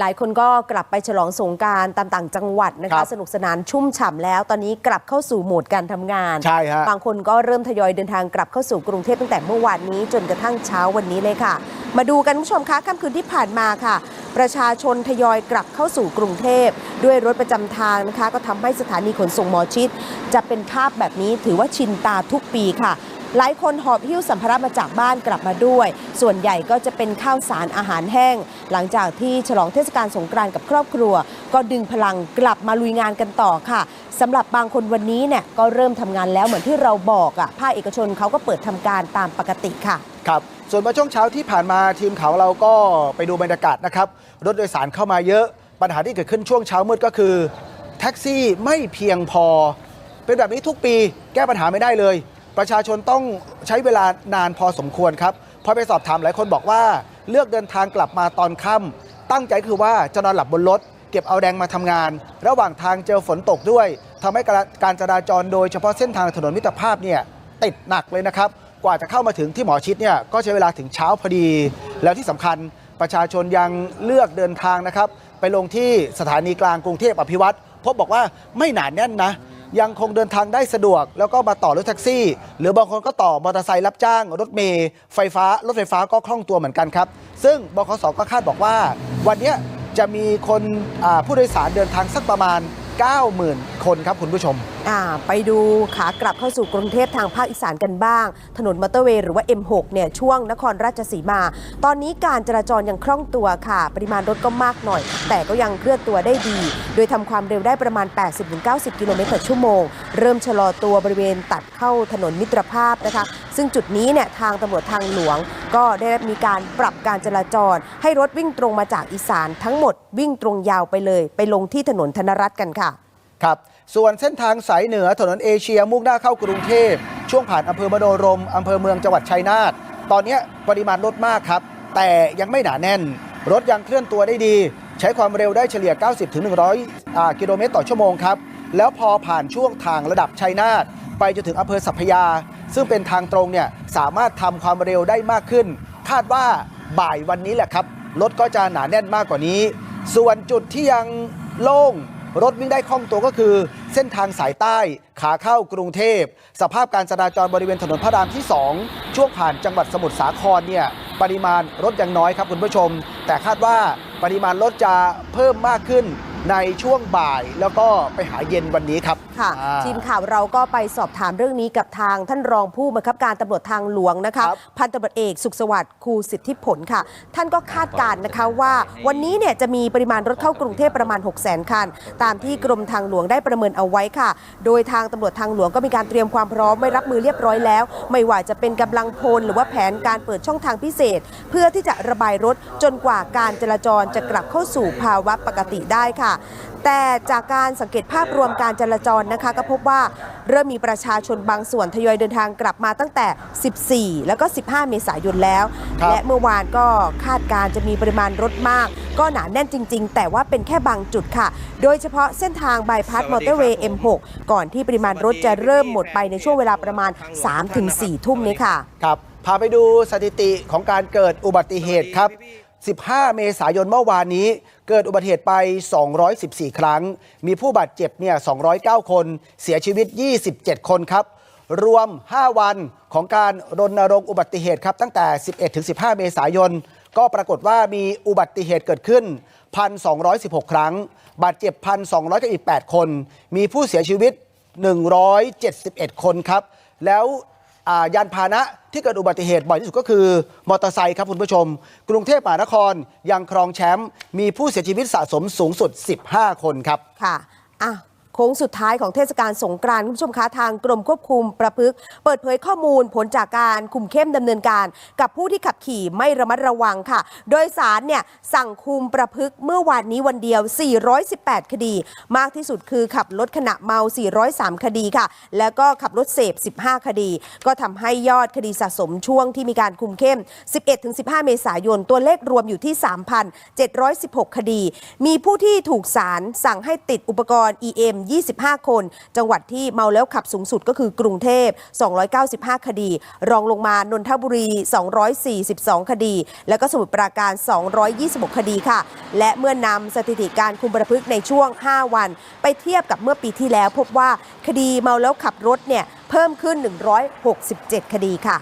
หลายคนก็กลับไปฉลองสงกรารตามต่างจังหวัดนะครัคะบสนุกสนานชุ่มฉ่ำแล้ว ตอนนี้กลับเข้าสู่โหมดการทำงาน ใช่ฮะบางคนก็เริ่มทยอยเดินทางกลับเข้าสู่กรุงเทพตั้งแต่เมื่อวานนี้จนกระทั่งเช้าวันนี้เลยค่ะ มาดูกันคุณผู้ชมคะค่ำคืนที่ผ่านมาค่ะ ประชาชนทยอยกลับเข้าสู่กรุงเทพ ด้วยรถประจำทางนะคะ ก็ทำให้สถานีขนส่งหมอชิด จะเป็นภาพแบบนี้ถือว่าชินตาทุกปีค่ะ หลายคนหอบหิ้วสัมภาระมาจากบ้านกลับมาด้วย ส่วนใหญ่ก็จะเป็นข้าวสารอาหารแห้ง หลังจากที่ฉลองเทศกาลสงกรานต์กับครอบครัว ก็ดึงพลังกลับมาลุยงานกันต่อค่ะสำหรับบางคนวันนี้เนี่ยก็เริ่มทำงานแล้วเหมือนที่เราบอกอะภาคเอกชนเขาก็เปิดทำการตามปกติค่ะครับส่วนมื่อช่วงเช้าที่ผ่านมาทีมข่าวเราก็ไปดูบรรยากาศนะครับรถโดยสารเข้ามาเยอะ ปัญหาที่เกิดขึ้นช่วงเช้ามืดก็คือ แท็กซี่ไม่เพียงพอ เป็นแบบนี้ทุกปีแก้ปัญหาไม่ได้เลย ประชาชนต้องใช้เวลานานพอสมควรครับพอไปสอบถามหลายคนบอกว่า เลือกเดินทางกลับมาตอนค่ำตั้งใจคือว่าจะนอนหลับบนรถเก็บเอาแดงมาทำงาน ระหว่างทางเจอฝนตกด้วยทำให้การการจราจรโดยเฉพาะเส้นทางถนนมิตรภาพเนี่ยติดหนักเลยนะครับ กว่าจะเข้ามาถึงที่หมอชิดเนี่ยก็ใช้เวลาถึงเช้าพอดี แล้วที่สำคัญประชาชนยังเลือกเดินทางนะครับ ไปลงที่สถานีกลางกรุงเทพอภิวัตรพบบอกว่าไม่หนาแน่นนะ ยังคงเดินทางได้สะดวก แล้วก็มาต่อรถแท็กซี่ หรือบางคนก็ต่อมอเตอร์ไซค์รับจ้าง รถเมย์ไฟฟ้ารถไฟฟ้าก็คล่องตัวเหมือนกันครับ ซึ่งบขสก็คาดบอกว่า วันนี้จะมีคนผู้โดยสารเดินทางสักประมาณ 90,000 คนครับคุณผู้ชม อ่าไปดูขากลับเข้าสู่กรุงเทพทางภาคอีสานกันบ้าง ถนนมอเตอร์เวย์หรือว่า M6 เนี่ยช่วงนครราชสีมา ตอนนี้การจราจรยังคล่องตัวค่ะ ปริมาณรถก็มากหน่อย แต่ก็ยังเคลื่อนตัวได้ดี โดยทำความเร็วได้ประมาณ 80-90 กิโลเมตรต่อชั่วโมง เริ่มชะลอตัวบริเวณตัดเข้าถนนมิตรภาพนะคะ ซึ่งจุดนี้เนี่ยทางตำรวจทางหลวง ก็ได้มีการปรับการจราจร ให้รถวิ่งตรงมาจากอีสานทั้งหมดวิ่งตรงยาวไปเลย ไปลงที่ถนนธนรัตน์กันค่ะครับส่วนเส้นทางสายเหนือถนนเอเชียมุ่งหน้าเข้ากรุงเทพช่วงผ่านอำเภอมโนรมอำเภอเมืองจังหวัดชัยนาทตอนนี้ปริมาณรถมากครับ แต่ยังไม่หนาแน่น รถยังเคลื่อนตัวได้ดี ใช้ความเร็วได้เฉลี่ย 90-100ถึง100อ่ากิโลเมตรต่อชั่วโมงครับ แล้วพอผ่านช่วงทางระดับชัยนาทไปจนถึงอำเภอสัพยา ซึ่งเป็นทางตรงเนี่ยสามารถทำความเร็วได้มากขึ้น คาดว่าบ่ายวันนี้แหละครับรถก็จะหนาแน่นมากกว่านี้ ส่วนจุดที่ยังโล่งรถวิ่งได้คล่องตัวก็คือ เส้นทางสายใต้ขาเข้ากรุงเทพ สภาพการจราจรบริเวณถนนพระรามที่ 2 ช่วงผ่านจังหวัดสมุทรสาครเนี่ยปริมาณรถยังน้อยครับคุณผู้ชม แต่คาดว่าปริมาณรถจะเพิ่มมากขึ้น ในช่วงบ่ายแล้วก็ไปหาเย็นวันนี้ครับค่ะอ่าทีมข่าวเราก็ไปสอบถามเรื่องนี้กับทางท่านรองผู้บังคับการตำรวจทางหลวงนะคะครับพันตำรวจเอกสุขสวัสดิ์ครูสิทธิผลค่ะ ท่านก็คาดการณ์นะคะว่าวันนี้เนี่ยจะมีปริมาณรถเข้ากรุงเทพประมาณ 6 0 0 0 0 0คัน ตามที่กรมทางหลวงได้ประเมินเอาไว้ค่ะ โดยทางตำรวจทางหลวงก็มีการเตรียมความพร้อมไว้รับมือเรียบร้อยแล้ว ไม่ว่าจะเป็นกำลังพลหรือว่าแผนการเปิดช่องทางพิเศษ เพื่อที่จะระบายรถจนกว่าการจราจรจะกลับเข้าสู่ภาวะปกติได้ค่ะแต่จากการสังเกตภาพรวมการจราจรนะคะ ก็พบว่าเริ่มมีประชาชนบางส่วนทยอยเดินทางกลับมาตั้งแต่ 14 แล้วก็ 15 เมษายนแล้วครับและเมื่อวานก็คาดการณ์จะมีปริมาณรถมาก ก็หนาแน่นจริง ๆ แต่ว่าเป็นแค่บางจุดค่ะ โดยเฉพาะเส้นทางบายพาสมอเตอร์เวย์ M6 ก่อนที่ปริมาณรถจะเริ่มหมดไปในช่วงเวลาประมาณ 3-4 ทุ่มนี้ค่ะ ครับ พาไปดูสถิติของการเกิดอุบัติเหตุครับ 15 เมษายนเมื่อวานนี้ เกิดอุบัติเหตุไป 214 ครั้ง มีผู้บาดเจ็บเนี่ย209 คน เสียชีวิต 27 คนครับ รวม 5 วันของการรณรงค์อุบัติเหตุครับตั้งแต่ 11-15 เมษายน ก็ปรากฏว่ามีอุบัติเหตุเกิดขึ้น 1,216 ครั้ง บาดเจ็บ 1,208คน มีผู้เสียชีวิต 171 คนครับ แล้ว ยานพาหนะที่เกิดอุบัติเหตุบ่อยที่สุดก็คือมอเตอร์ไซค์ครับคุณผู้ชม กรุงเทพมหานครยังครองแชมป์มีผู้เสียชีวิตสะสมสูงสุด 15 คนครับ ค่ะอะ โค้งสุดท้ายของเทศกาลสงกรานต์คุณผู้ชมคะทางกรมควบคุมประพฤกษ์เปิดเผยข้อมูลผลจากการคุมเข้มดำเนินการ กับผู้ที่ขับขี่ไม่ระมัดระวังค่ะ โดยสารเนี่ยสั่งคุมประพฤกษ์เมื่อวานนี้วันเดียว 418 คดี มากที่สุดคือขับรถขณะเมา 403 คดีค่ะ แล้วก็ขับรถเสพ 15 คดี ก็ทำให้ยอดคดีสะสมช่วงที่มีการคุมเข้ม 11-15 เมษายน ตัวเลขรวมอยู่ที่ 3,716 คดี มีผู้ที่ถูกศาลสั่งให้ติดอุปกรณ์ EM 25 คน จังหวัดที่เมาแล้วขับสูงสุดก็คือกรุงเทพ 295 คดี รองลงมานนทบุรี 242 คดี แล้วก็สมุทรปราการ 226 คดีค่ะ และเมื่อนำสถิติการคุมประพฤติในช่วง 5 วัน ไปเทียบกับเมื่อปีที่แล้ว พบว่าคดีเมาแล้วขับรถเนี่ยเพิ่มขึ้น 167 คดีค่ะ